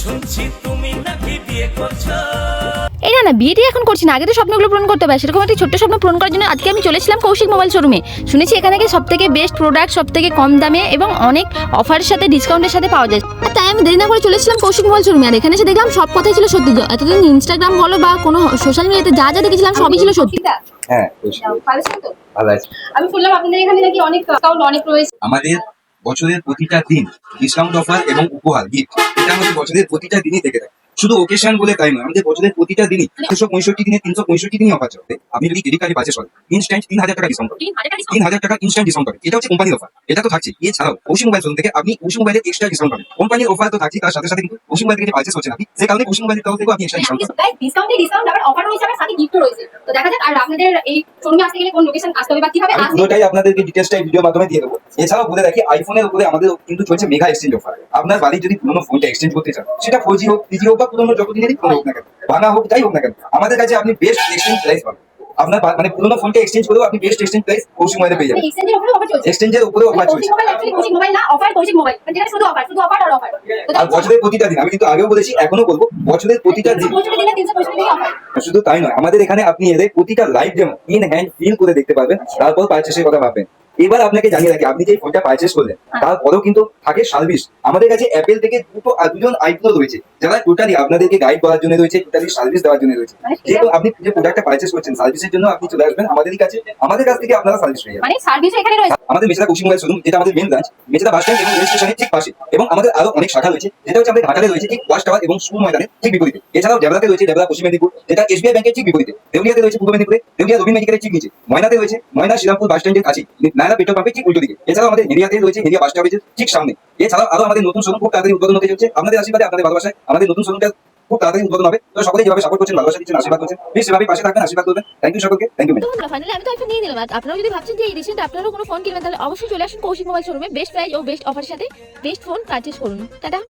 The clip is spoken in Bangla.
শুনছি? তুমি নাকি বিয়ে করছ। এই না না বিয়েটি এখন করছি না। আগে তো স্বপ্নগুলো পূরণ করতে হবে। সেরকম একটি ছোট্ট স্বপ্ন পূরণ করার জন্য আজকে আমি চলেছিলাম কৌশিক মোবাইল শোরুমে। শুনেছি এখানে সব থেকে বেস্ট প্রোডাক্ট সব থেকে কম দামে এবং অনেক অফারের সাথে ডিসকাউন্টের সাথে পাওয়া যায়। আর তাই আমি দেরি না করে চলেছিলাম কৌশিক মোবাইল শোরুমে। আর এখানে এসে দেখলাম সব কথাই ছিল সত্যি। এতদিন ইনস্টাগ্রাম বলো বা কোনো সোশ্যাল মিডিয়াতে যা যা দেখেছিলাম সবই ছিল সত্যি। হ্যাঁ ভালো ছিল তো? ভালো আছে। আমি শুনলাম আপনাদের এখানে নাকি অনেক ডিসকাউন্ট অনেক রয়েছে। আমাদের বছরের প্রতিটা দিন ডিসকাউন্ট অফার এবং উপহার, গিফট। এটা আমাদের বছরের প্রতিটা দিনই থেকে থাকে। শুধু ওকেশন বলে তাই নয়, আমাদের বছরের প্রতিটা দিনই তিনশো পঁয়ষট্টি দিনে, তিনশো পঁয়ষট্টি দিনই অফার চলবে। আপনি যদি ক্রেডিট কার্ডে পারচেস ইনস্ট্যান্ট তিন হাজার টাকা ডিসকাউন্ট তিন হাজার টাকা ইনস্ট্যান্ট ডিসকাউন্ট পাবেন এটা হচ্ছে কোম্পানির অফার এটা তো থাকছে এছাড়াও, ওশি মোবাইল ফোন থেকে আপনি ওশি মোবাইলের এক্সট্রা ডিসকাউন্ট পাবেন। কোম্পানির অফার তো থাকছে তার সাথে সাথে কিন্তু মোবাইল থেকে পারচেস করছেন আপনি সে কারণে ওশি মোবাইলের তরফ থেকে আপনি এক্সট্রা ডিসকাউন্ট সাথে গিফট রয়েছে। তো দেখা যাক আর আপনাদের এই শোরুমে আসতে গেলে কোন লোকেশন আসতে হবে বা কীভাবে আমি আসবে? পুরোটাই আপনাদেরকে ডিটেলসটা এই ভিডিওর মাধ্যমে দিয়ে দেবো। এছাড়াও বলে রাখি আইফোনের উপরে আমাদের কিন্তু চলছে মেগা এক্সচেঞ্জ অফার আপনার বাড়ির যদি পুরোনো ফোনটা এক্সচেঞ্জ করতে চান সেটা ফোর জি হোক থ্রি জি হোক বা পুরোনো যত দিনেরই ফোন হোক না কেন ভাঙা হোক যাই হোক না কেন আমাদের কাছে আপনি বেস্ট এক্সচেঞ্জ প্রাইস পাবেন। আপনার মানে পুরোনো ফোনটা এক্সচেঞ্জ করেও আপনি বেস্ট এক্সচেঞ্জ প্রাইস কৌশিক মোবাইলে পেয়ে যাবেন। এক্সচেঞ্জের উপরে অফার চলছে। মানে যেটা শুধু অফার শুধু অফার আর বছরের প্রতিটা দিন আমি কিন্তু আগেও বলেছি এখনও বলব বছরের প্রতিটা দিন। শুধু তাই নয় আমাদের এখানে আপনি এদের প্রতিটা live demo in hand feel করে দেখতে পারবেন তারপর পারচেসের কথা ভাববেন। এবার আপনাকে জানিয়ে রাখি আপনি যে ফোনটা পারচেস করলেন তারপরেও কিন্তু থাকে সার্ভিস আমাদের কাছে অ্যাপেল থেকে দুটো দুজন আইফোন রয়েছে যারা টোটালি আপনাদেরকে গাইড করার জন্য রয়েছে টোটালি সার্ভিস দেওয়ার জন্য রয়েছে। মানে যেহেতু আপনি যে প্রোডাক্টটা পারচেস করছেন সার্ভিসের জন্য আপনি চলে আসবেন আমাদেরই কাছে আমাদের কাছ থেকে আপনারা সার্ভিস পেয়ে যাবেন। মানে সার্ভিসও এখানে রয়েছে। আমাদের মেচেদা কোচিং মোবাইল শোরুম যেটা আমাদের main branch Mecheda bus stand এবং রেল স্টেশনের ঠিক পাশে এবং আমাদের আরও অনেক শাখা রয়েছে, যেটা হচ্ছে আমাদের ঘাটালে রয়েছে ঠিক ওয়াশ টাওয়ার এবং স্কুল ময়দানে ঠিক বিপরীতে। এছাড়াও ডেবরাতে রয়েছে ডেবরা পশ্চিম মেদিনীপুর, যেটা এসবিআই ব্যাংকের ঠিক বিপরীতে। দেউলিয়াতে রয়েছে পূর্ব মেদিনীপুরে, দেউলিয়া রবীন্দ্র মেডিকেলের ঠিক নিচে। ময়নাতে রয়েছে ময়না শ্রীরামপুর বাস স্ট্যান্ডের কাছে নায়রা পেট্রোল পাম্পের ঠিক উল্টো দিকে এছাড়াও আমাদের হেরিয়াতে রয়েছে হেরিয়া বাস স্টপেজের ঠিক সামনে। এছাড়াও আরও আমাদের নতুন শোরুম খুব তাড়াতাড়ি উদ্বোধন হতে চলছে। আপনাদের আশীর্বাদে, আপনাদের ভালোবাসায় আমাদের নতুন শোরুমটা খুব তাড়াতাড়ি উদ্বোধন হবে। তো যেভাবে সাপোর্ট করছেন, ভালোবাসা দিচ্ছেন, আশীর্বাদ করছেন প্লিজ পাশে থাকবেন, আশীর্বাদ করবেন। থ্যাংক ইউ সকলকে। থ্যাংক ইউ ফাইনালি আমি তো আইফোন নিয়ে নিলাম। আপনারা যদি ভাবছেন যে এই রিসেন্ট আপনারাও কোনো ফোন কিনবেন, তাহলে অবশ্যই চলে আসুন কৌশিক মোবাইল শোরুমে বেস্ট প্রাইস ও বেস্ট অফারের সাথে বেস্ট ফোন পারচেস করুন। টাটা।